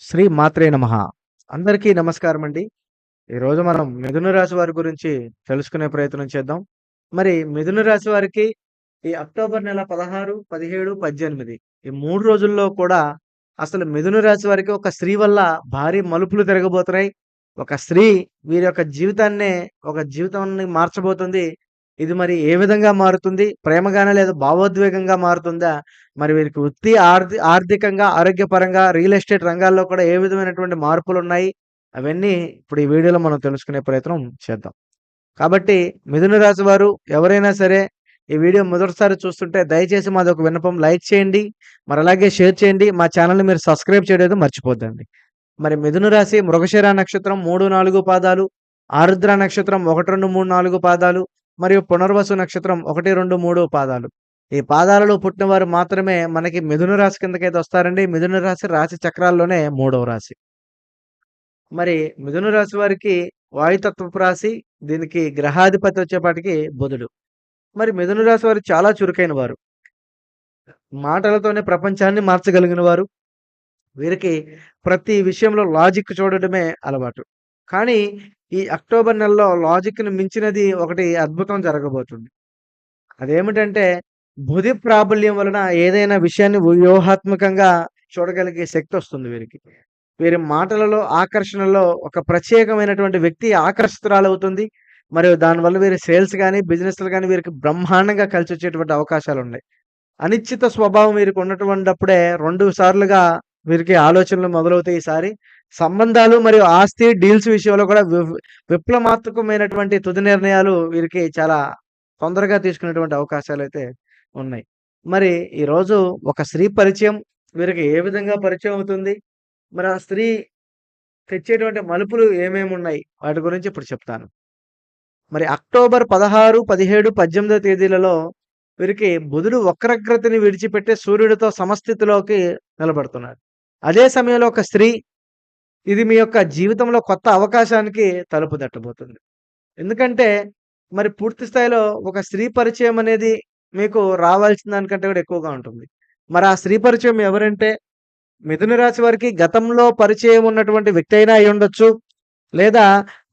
శ్రీ మాత్రే నమ. అందరికీ నమస్కారం అండి. ఈరోజు మనం మిథున రాశి వారి గురించి తెలుసుకునే ప్రయత్నం చేద్దాం. మరి మిథున రాశి వారికి ఈ అక్టోబర్ నెల పదహారు పదిహేడు పద్దెనిమిది ఈ మూడు రోజుల్లో కూడా అసలు మిథున రాశి వారికి ఒక స్త్రీ వల్ల భారీ మలుపులు తిరగబోతున్నాయి. ఒక స్త్రీ వీరి యొక్క జీవితాన్నే ఒక జీవితాన్ని మార్చబోతుంది. ఇది మరి ఏ విధంగా మారుతుంది? ప్రేమగానే లేదా భావోద్వేగంగా మారుతుందా? మరి వీరికి వృత్తి ఆర్థి ఆర్థికంగా ఆరోగ్యపరంగా రియల్ ఎస్టేట్ రంగాల్లో కూడా ఏ విధమైనటువంటి మార్పులు ఉన్నాయి అవన్నీ ఇప్పుడు ఈ వీడియోలో మనం తెలుసుకునే ప్రయత్నం చేద్దాం. కాబట్టి మిథున రాశి వారు ఎవరైనా సరే ఈ వీడియో మొదటిసారి చూస్తుంటే దయచేసి మాది ఒక విన్నపం లైక్ చేయండి. మరి అలాగే షేర్ చేయండి. మా ఛానల్ని మీరు సబ్స్క్రైబ్ చేయడం మర్చిపోద్దండి. మరి మిథున రాశి మృగశిర నక్షత్రం మూడు నాలుగు పాదాలు ఆరుద్ర నక్షత్రం ఒకటి రెండు మూడు నాలుగు పాదాలు మరియు పునర్వసు నక్షత్రం ఒకటి రెండు మూడు పాదాలు. ఈ పాదాలలో పుట్టిన వారు మాత్రమే మనకి మిథున రాశి కిందకైతే వస్తారండి. మిథున రాశి రాశి చక్రాల్లోనే మూడవ రాశి. మరి మిథున రాశి వారికి వాయుతత్వపు రాశి దీనికి గ్రహాధిపతి వచ్చేపాటికి బుధుడు. మరి మిథున రాశి వారు చాలా చురుకైన వారు. మాటలతోనే ప్రపంచాన్ని మార్చగలిగిన వారు. వీరికి ప్రతి విషయంలో లాజిక్ చూడడమే అలవాటు. కానీ ఈ అక్టోబర్ నెలలో లాజిక్‌ని మించినది ఒకటి అద్భుతం జరగబోతుంది. అదేమిటంటే బుధి ప్రాబల్యం వలన ఏదైనా విషయాన్ని వ్యూహాత్మకంగా చూడగలిగే శక్తి వస్తుంది వీరికి. వీరి మాటలలో, ఆకర్షణలో ఒక ప్రత్యేకమైనటువంటి వ్యక్తి ఆకర్షితురాలవుతుంది. మరియు దానివల్ల వీరి సేల్స్ కానీ బిజినెస్‌లు కానీ వీరికి బ్రహ్మాండంగా కలిసి వచ్చేటువంటి అవకాశాలు ఉన్నాయి అనిశ్చిత స్వభావం వీరికి ఉన్నటువంటిప్పుడే రెండు సార్లుగా వీరికి ఆలోచనలు మొదలవుతాయి ఈసారి. సంబంధాలు మరియు ఆస్తి డీల్స్ విషయంలో కూడా వి విప్లవాత్మకమైనటువంటి తుది నిర్ణయాలు వీరికి చాలా తొందరగా తీసుకునేటువంటి అయితే ఉన్నాయి. మరి ఈరోజు ఒక స్త్రీ పరిచయం వీరికి ఏ విధంగా పరిచయం అవుతుంది? మరి ఆ స్త్రీ తెచ్చేటువంటి మలుపులు ఏమేమి ఉన్నాయి వాటి గురించి ఇప్పుడు చెప్తాను. మరి అక్టోబర్ 16, 17, 18 తేదీలలో వీరికి బుధుడు వక్రగ్రతిని విడిచిపెట్టి సూర్యుడితో సమస్థితిలోకి నిలబడుతున్నాడు. అదే సమయంలో ఒక స్త్రీ ఇది మీ యొక్క జీవితంలో కొత్త అవకాశానికి తలుపు తట్టబోతుంది. ఎందుకంటే మరి పూర్తి స్థాయిలో ఒక స్త్రీ పరిచయం అనేది మీకు రావాల్సిన దానికంటే కూడా ఎక్కువగా ఉంటుంది. మరి ఆ స్త్రీ పరిచయం ఎవరంటే మిథున రాశి వారికి గతంలో పరిచయం ఉన్నటువంటి వ్యక్తి అయినా అయి ఉండొచ్చు లేదా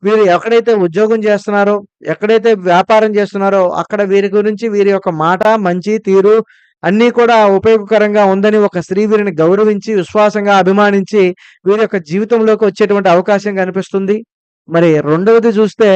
వీరు ఎక్కడైతే ఉద్యోగం చేస్తున్నారో, ఎక్కడైతే వ్యాపారం చేస్తున్నారో అక్కడ వీరి గురించి వీరి యొక్క మాట, మంచి తీరు అన్నీ కూడా ఉపయోగకరంగా ఉందని ఒక స్త్రీ వీరిని గౌరవించి, విశ్వాసంగా అభిమానించి వీరి యొక్క జీవితంలోకి వచ్చేటువంటి అవకాశం కనిపిస్తుంది. మరి రెండవది చూస్తే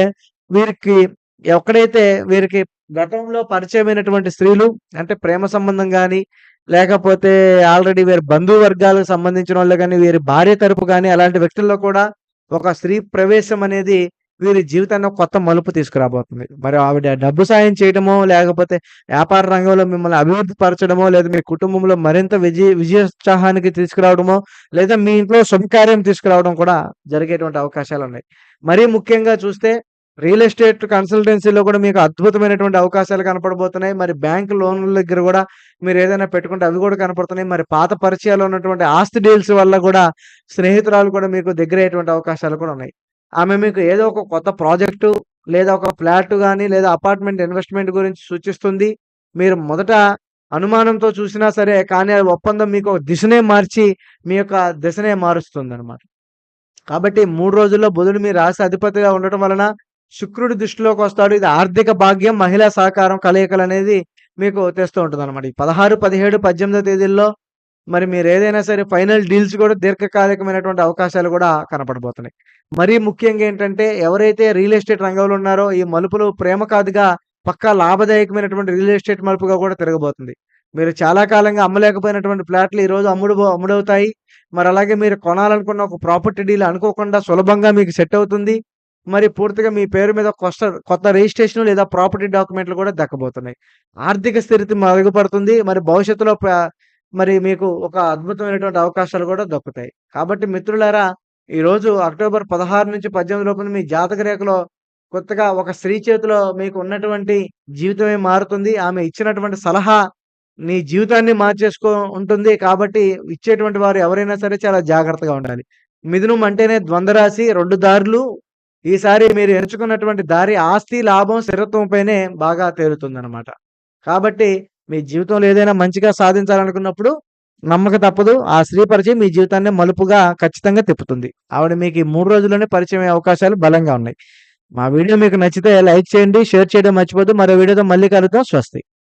వీరికి ఎక్కడైతే వీరికి గతంలో పరిచయమైనటువంటి స్త్రీలు అంటే ప్రేమ సంబంధం కానీ లేకపోతే ఆల్రెడీ వీరి బంధువర్గాలకు సంబంధించిన వాళ్ళు కానీ వీరి భార్య తరపు కానీ అలాంటి వ్యక్తుల్లో కూడా ఒక స్త్రీ ప్రవేశం అనేది వీరి జీవితాన్ని కొత్త మలుపు తీసుకురాబోతుంది. మరి ఆవిడ డబ్బు సాయం చేయడమో, లేకపోతే వ్యాపార రంగంలో మిమ్మల్ని అభివృద్ధి పరచడమో, లేదా మీ కుటుంబంలో మరింత విజయ విజయోత్సాహానికి తీసుకురావడమో, లేదా మీ ఇంట్లో శుభకార్యం తీసుకురావడం కూడా జరిగేటువంటి అవకాశాలు ఉన్నాయి మరీ ముఖ్యంగా చూస్తే రియల్ ఎస్టేట్ కన్సల్టెన్సీలో కూడా మీకు అద్భుతమైనటువంటి అవకాశాలు కనపడబోతున్నాయి. మరి బ్యాంక్ లోన్‌ల దగ్గర కూడా మీరు ఏదైనా పెట్టుకుంటే అవి కూడా కనపడుతున్నాయి. మరి పాత పరిచయాలు ఉన్నటువంటి ఆస్తి డీల్స్ వల్ల కూడా స్నేహితురాలు కూడా మీకు దగ్గర అయ్యేటువంటి అవకాశాలు కూడా ఉన్నాయి. ఆమె మీకు ఏదో ఒక కొత్త ప్రాజెక్టు లేదా ఒక ఫ్లాట్ కానీ లేదా అపార్ట్‌మెంట్ ఇన్వెస్ట్‌మెంట్ గురించి సూచిస్తుంది. మీరు మొదట అనుమానంతో చూసినా సరే కానీ ఆ ఒప్పందం మీకు ఒక దిశనే మార్చి మీ యొక్క దిశనే మారుస్తుంది అనమాట కాబట్టి మూడు రోజుల్లో బుధుడు మీ రాశి అధిపతిగా ఉండటం వలన శుక్రుడి దృష్టిలోకొస్తాడు. ఇది ఆర్థిక భాగ్యం, మహిళా సహకారం కలయికలు అనేది మీకు తెస్తూ అనమాట ఈ 16, 17, 18 తేదీల్లో మరి మీరు ఏదైనా సరే ఫైనల్ డీల్స్ కూడా దీర్ఘకాలికమైనటువంటి అవకాశాలు కూడా కనపడబోతున్నాయి. మరీ ముఖ్యంగా ఏంటంటే ఎవరైతే రియల్ ఎస్టేట్ రంగంలో ఉన్నారో ఈ మలుపులు ప్రేమ కాదుగా పక్కా లాభదాయకమైనటువంటి రియల్ ఎస్టేట్ మలుపుగా కూడా తిరగబోతుంది. మీరు చాలా కాలంగా అమ్మలేకపోయినటువంటి ఫ్లాట్లు ఈరోజు అమ్ముడు అమ్ముడవుతాయి. మరి అలాగే మీరు కొనాలనుకున్న ఒక ప్రాపర్టీ డీల్ అనుకోకుండా సులభంగా మీకు సెట్ అవుతుంది. మరి పూర్తిగా మీ పేరు మీద కొత్త కొత్త రిజిస్ట్రేషన్ లేదా ప్రాపర్టీ డాక్యుమెంట్లు కూడా దక్కబోతున్నాయి. ఆర్థిక స్థితి మెరుగుపడుతుంది. మరి భవిష్యత్తులో మరి మీకు ఒక అద్భుతమైనటువంటి అవకాశాలు కూడా దక్కుతాయి. కాబట్టి మిత్రులారా ఈరోజు అక్టోబర్ 16 నుంచి పద్దెనిమిది లోపల మీ జాతక రేఖలో కొత్తగా ఒక స్త్రీ చేతిలో మీకు ఉన్నటువంటి జీవితమే మారుతుంది. ఆమె ఇచ్చినటువంటి సలహా నీ జీవితాన్ని మార్చేసుకో ఉంటుంది. కాబట్టి ఇచ్చేటువంటి వారు ఎవరైనా సరే చాలా జాగ్రత్తగా ఉండాలి. మిథునం అంటేనే ద్వంద్వరాశి రెండు దారులు. ఈసారి మీరు ఎంచుకున్నటువంటి దారి ఆస్తి, లాభం, స్థిరత్వంపైనే బాగా తేలుతుందనమాట. కాబట్టి మీ జీవితంలో ఏదైనా మంచిగా సాధించాలనుకున్నప్పుడు నమ్మక తప్పదు. ఆ స్త్రీ పరిచయం మీ జీవితాన్ని మలుపుగా ఖచ్చితంగా తిప్పుతుంది. ఆవిడ మీకు ఈ మూడు రోజుల్లోనే పరిచయం అయ్యే అవకాశాలు బలంగా ఉన్నాయి. మా వీడియో మీకు నచ్చితే లైక్ చేయండి. షేర్ చేయడం మర్చిపోద్దు మరో వీడియోతో మళ్ళీ కలుద్దాం. స్వస్తి.